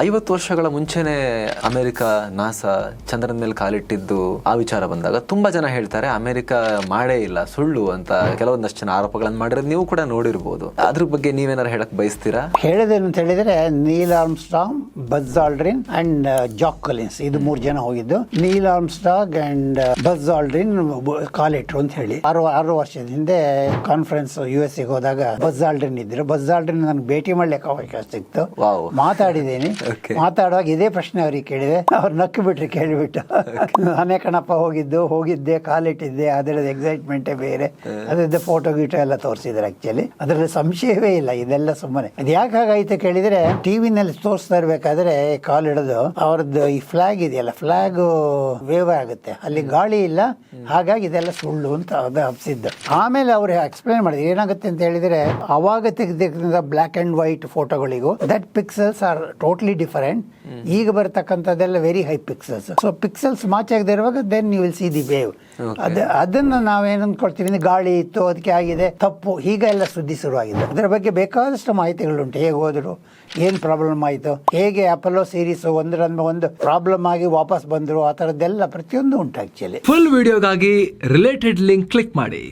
ಐವತ್ತು ವರ್ಷಗಳ ಮುಂಚೆನೆ ಅಮೆರಿಕ ನಾಸಾ ಚಂದ್ರನ ಮೇಲೆ ಕಾಲಿಟ್ಟಿದ್ದು ಆ ವಿಚಾರ ಬಂದಾಗ ತುಂಬಾ ಜನ ಹೇಳ್ತಾರೆ ಅಮೆರಿಕ ಮಾಡೇ ಇಲ್ಲ ಸುಳ್ಳು ಅಂತ ಕೆಲವೊಂದಷ್ಟು ಜನ ಆರೋಪಗಳನ್ನು ಮಾಡಿರೋದು ನೀವು ಕೂಡ ನೋಡಿರ್ಬೋದು. ಅದ್ರ ಬಗ್ಗೆ ನೀವೇನಾರು ಹೇಳಕ್ ಬಯಸ್ತೀರಾ? ಹೇಳಿದೇನು ಅಂತ ಹೇಳಿದ್ರೆ Neil Armstrong Buzz Aldrin and Jack Collins ಇದು ಮೂರು ಜನ ಹೋಗಿದ್ದು. Neil Armstrong and Buzz Aldrin ಕಾಲಿಟ್ರು ಅಂತ ಹೇಳಿ. ಆರು ಆರು ವರ್ಷದ ಹಿಂದೆ ಕಾನ್ಫರೆನ್ಸ್ ಯು ಎಸ್ ಹೋದಾಗ ಬಜ್ ಆಲ್ಡ್ರಿನ್ ಇದ್ರು. ಬಜ್ ಆಲ್ಡ್ರಿನ್ ನನ್ಗೆ ಭೇಟಿ ಮಾಡ್ಲಿಕ್ಕೆ ಅವಕಾಶ ಸಿಕ್ತು ವಾವ್. ಮಾತಾಡಿದ್ದೀನಿ. ಮಾತಾಡುವಾಗ ಇದೇ ಪ್ರಶ್ನೆ ಅವ್ರಿಗೆ ಕೇಳಿದೆ. ಅವ್ರು ನಕ್ಕು ಬಿಟ್ರಿ ಕೇಳಿಬಿಟ್ಟು ನಾನೇ ಕಣಪ್ಪ ಹೋಗಿದ್ದು ಹೋಗಿದ್ದೆ ಕಾಲಿಟ್ಟಿದ್ದೆ ಅದರದ್ದು ಎಕ್ಸೈಟ್ಮೆಂಟೇ ಬೇರೆ. ಅದರದ್ದು ಫೋಟೋ ಗೀಟೋ ಎಲ್ಲ ತೋರಿಸಿದ್ರು ಆಕ್ಚುಲಿ ಅದರಲ್ಲಿ ಸಂಶಯವೇ ಇಲ್ಲ ಇದೆಲ್ಲ ಸುಮ್ಮನೆ. ಅದು ಯಾಕೆ ಹಾಗಾಯ್ತು ಕೇಳಿದ್ರೆ ಟಿವಿನಲ್ಲಿ ತೋರಿಸ್ತಾ ಇರ್ಬೇಕಾದ್ರೆ ಕಾಲಿಡೋದು ಅವ್ರದ್ದು ಈ ಫ್ಲಾಗ್ ಇದೆಯಲ್ಲ ಫ್ಲಾಗ್ ವೇವ್ ಆಗುತ್ತೆ. ಅಲ್ಲಿ ಗಾಳಿ ಇಲ್ಲ ಹಾಗಾಗಿ ಇದೆಲ್ಲ ಸುಳ್ಳು ಅಂತ ಅದು ಹಬ್ಸಿದ್ದು. ಆಮೇಲೆ ಅವ್ರು ಎಕ್ಸ್ಪ್ಲೈನ್ ಮಾಡಿದ್ರು ಏನಾಗುತ್ತೆ ಅಂತ ಹೇಳಿದ್ರೆ ಅವಾಗ ತೆಗೆದ black and white ಫೋಟೋಗಳಿಗೂ that pixels are totally different ಈಗ ಬರ್ತಕ್ಕಂಥದ್ದೆಲ್ಲ very high pixels so pixels match ಆಗದೆ ಇರುವಾಗ then you will see the wave ಅದ ಅದನ್ನ ನಾವೇನು ಅಂದ್ಕೊಳ್ತೀವಿ ಅಂದ್ರೆ ಗಾಳಿ ಇತ್ತು ಅದಕ್ಕೆ ಆಗಿದೆ ತಪ್ಪು ಹೀಗೆ ಎಲ್ಲ ಸುದ್ದಿ ಶುರುವಾಗಿದೆ. ಅದರ ಬಗ್ಗೆ ಬೇಕಾದಷ್ಟು ಮಾಹಿತಿಗಳುಂಟು. ಹೇಗೆ ಹೋದ್ರು ಏನು ಪ್ರಾಬ್ಲಮ್ ಆಯಿತು ಹೇಗೆ ಅಪೋಲೋ ಸೀರೀಸ್ ಒಂದರ ಒಂದು ಪ್ರಾಬ್ಲಮ್ ಆಗಿ ವಾಪಸ್ ಬಂದರು ಆ ಥರದ್ದೆಲ್ಲ ಪ್ರತಿಯೊಂದು ಉಂಟು ಆಕ್ಚುಲಿ ಫುಲ್ ವಿಡಿಯೋಗಾಗಿ ರಿಲೇಟೆಡ್ ಲಿಂಕ್ ಕ್ಲಿಕ್ ಮಾಡಿ.